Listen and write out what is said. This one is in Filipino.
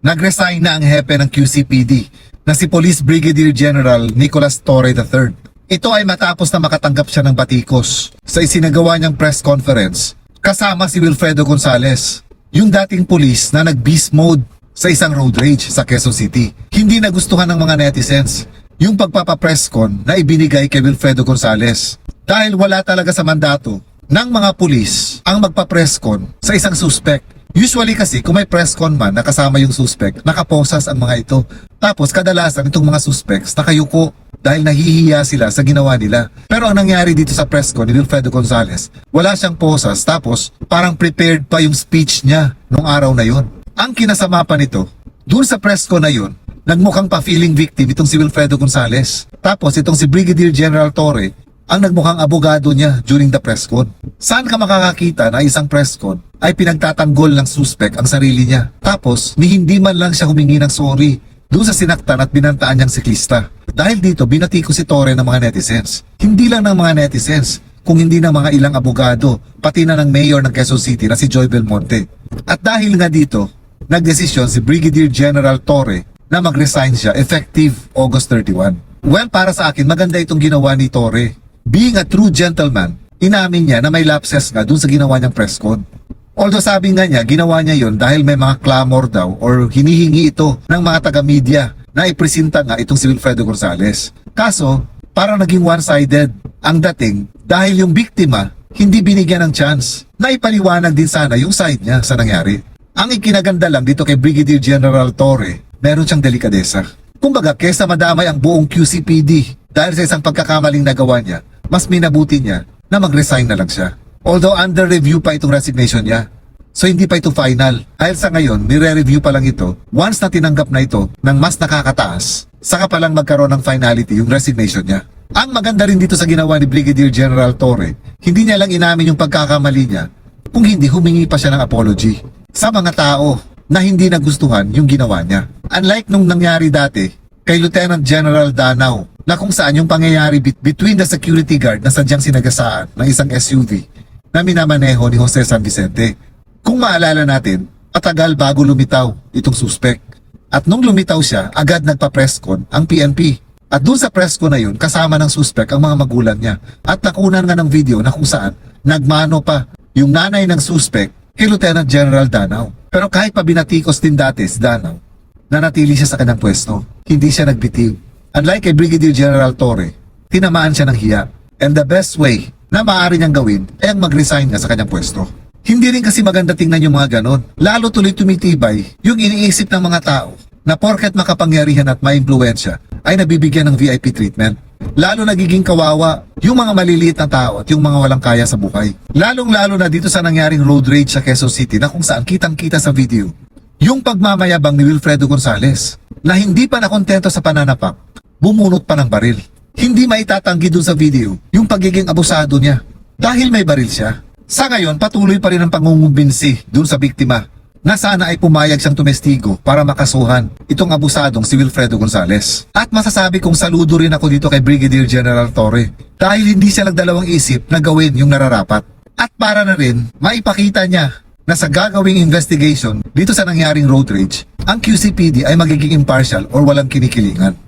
nag-resign na ang hepe ng QCPD na si Police Brigadier General Nicolas Torre III. Ito ay matapos na makatanggap siya ng batikos sa isinagawa niyang press conference kasama si Wilfredo Gonzales, yung dating pulis na nag-beast mode sa isang road rage sa Quezon City. Hindi nagustuhan ng mga netizens yung pagpapapress con na ibinigay kay Wilfredo Gonzales dahil wala talaga sa mandato ng mga pulis ang magpa-press con sa isang suspect. Usually kasi kung may press con man na kasama yung suspect, nakaposas ang mga ito. Tapos kadalasan itong mga suspects nakayuko dahil nahihiya sila sa ginawa nila. Pero ang nangyari dito sa press con ni Wilfredo Gonzales, wala siyang posas tapos parang prepared pa yung speech niya nung araw na yon. Ang kinasama pa nito, dun sa press con na yun, nagmukhang pa-feeling victim itong si Wilfredo Gonzales. Tapos itong si Brigadier General Torre, ang nagmukhang abogado niya during the press con. Saan ka makakakita na isang press con ay pinagtatanggol ng suspect ang sarili niya. Tapos, ni hindi man lang siya humingi ng sorry doon sa sinaktan at binantaan niyang siklista. Dahil dito, binatiko si Torre ng mga netizens. Hindi lang ng mga netizens, kung hindi ng mga ilang abogado, pati na ng mayor ng Quezon City na si Joy Belmonte. At dahil nga dito, nagdesisyon si Brigadier General Torre na mag-resign siya effective August 31. Well, para sa akin, maganda itong ginawa ni Torre. Being a true gentleman, inamin niya na may lapses nga dun sa ginawa niyang press con. Although sabi nga niya, ginawa niya yon dahil may mga clamor daw or hinihingi ito ng mga taga-media na ipresenta nga itong si Wilfredo Gonzales. Kaso, parang naging one-sided ang dating dahil yung biktima hindi binigyan ng chance na ipaliwanag din sana yung side niya sa nangyari. Ang ikinaganda lang dito kay Brigadier General Torre, meron siyang delikadesa. Kumbaga, kesa madamay ang buong QCPD dahil sa isang pagkakamaling nagawa niya, mas minabuti niya na mag-resign na lang siya. Although under review pa itong resignation niya. So hindi pa ito final. Dahil sa ngayon, nire-review pa lang ito. Once na tinanggap na ito ng mas nakakataas, saka pa lang magkaroon ng finality yung resignation niya. Ang maganda rin dito sa ginawa ni Brigadier General Torre, hindi niya lang inamin yung pagkakamali niya, kung hindi humingi pa siya ng apology sa mga tao na hindi nagustuhan yung ginawa niya. Unlike nung nangyari dati kay Lieutenant General Danao na kung saan yung pangyayari between the security guard na sadyang sinagasaan ng isang SUV na minamaneho ni Jose San Vicente. Kung maalala natin, matagal bago lumitaw itong suspect. At nung lumitaw siya, agad nagpa-press con ang PNP. At dun sa press con na yun, kasama ng suspect ang mga magulang niya. At nakunan nga ng video na kung saan nagmano pa yung nanay ng suspect kay Lieutenant General Danao. Pero kahit pa binatikos din dati si Danao, nanatili siya sa kanyang pwesto. Hindi siya nagbitiw. Unlike kay Brigadier General Torre, tinamaan siya ng hiya. And the best way na maaari niyang gawin ay ang mag-resign nga sa kanyang pwesto. Hindi rin kasi maganda tingnan yung mga ganon. Lalo tuloy tumitibay yung iniisip ng mga tao na porket makapangyarihan at maimpluwensya ay nabibigyan ng VIP treatment. Lalo nagiging kawawa yung mga maliliit na tao at yung mga walang kaya sa buhay. Lalong-lalo na dito sa nangyaring road rage sa Quezon City na kung saan kitang-kita sa video yung pagmamayabang ni Wilfredo Gonzales na hindi pa nakontento sa pananapak, bumunot pa ng baril. Hindi maitatanggi dun sa video yung pagiging abusado niya dahil may baril siya. Sa ngayon, patuloy pa rin ang pangungumbinsi dun sa biktima na sana ay pumayag siyang tumestigo para makasuhan itong abusadong si Wilfredo Gonzales. At masasabi kong saludo rin ako dito kay Brigadier General Torre dahil hindi siya nagdalawang isip na gawin yung nararapat. At para na rin, maipakita niya na sa gagawing investigation dito sa nangyaring road rage, ang QCPD ay magiging impartial or walang kinikilingan.